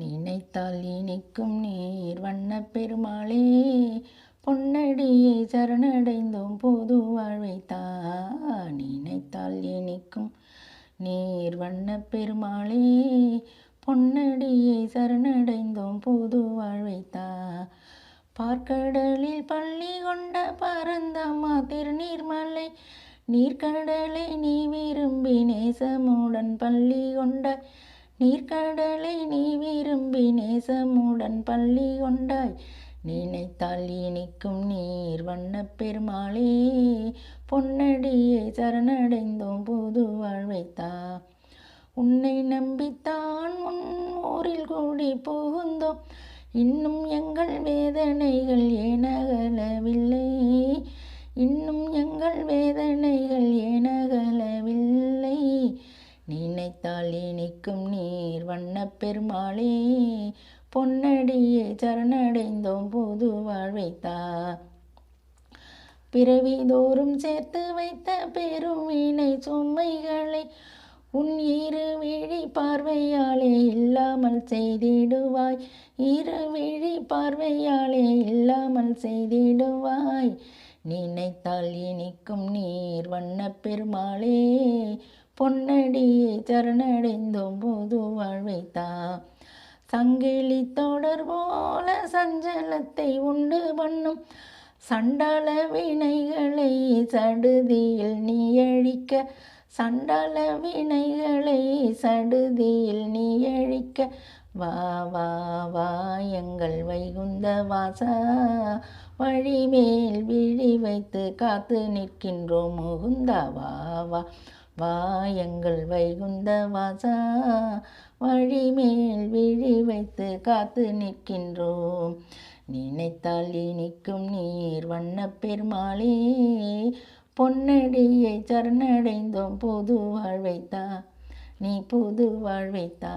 நினைத்தால் இனிக்கும் நீர் வண்ண பெருமாளே பொன்னடியை சரணடைந்தோம் பொது வாழ்வைத்தா. நினைத்தால் இனிக்கும் நீர் வண்ண பெருமாளே பொன்னடியை சரணடைந்தோம் பொது வாழ்வைத்தா. பார்க்கடலில் பள்ளி கொண்ட பரந்தம்மா திருநீர்மலை நீர்க்கடலை நீ விரும்பி நேசமுடன் பள்ளி கொண்ட நீர்க்கடலை நீ விரும்பி நேசமுடன் பள்ளி கொண்டாய். நினைத்தால் இனிக்கும் நீர் வண்ண பெருமாளே பொன்னடியை சரணடைந்தோம் புது வாழ்வைத்தா. உன்னை நம்பித்தான் உன் ஊரில் கூடி புகுந்தோம். இன்னும் எங்கள் வேதனைகள் ஏனகலவில்லை. நினைத்தால் இனிக்கும் நீர் வண்ண பெருமாளே. பொன்னடியை சரணடைந்தோம் புது வாழ்வைத்தா. பிறவிதோறும் சேர்த்து வைத்த பெரும் சுமைகளை உன் இரு விழி பார்வையாலே இல்லாமல் செய்திடுவாய். இரு விழி பார்வையாலே இல்லாமல் செய்திடுவாய். நினைத்தால் இனிக்கும் நீர் வண்ண பெருமாளே. பொன்னடியே சரணடைந்தோம் புது வாழ்வைத்தா. சங்கிலி தொடர் போல சஞ்சலத்தை உண்டு பண்ணும். சண்டல வினைகளை சடுதியில் நீ அழிக்க வினைகளை சடுதியில் நீ அழிக்க வா வா வா எங்கள் வைகுந்த வாசா. வழிமேல் விழி வைத்து காத்து நிற்கின்றோம். முகுந்தா வா வா. வா எங்கள் வைகுந்த வாசா. வழிமேல் விழி வைத்து காத்து நிற்கின்றோம். நினைத்தால் இனிக்கும் நீர் வண்ண பெருமாளே. பொன்னடியை சரணடைந்தோம். புது வாழ்வைத்தா. நீ புது வாழ்வைத்தா.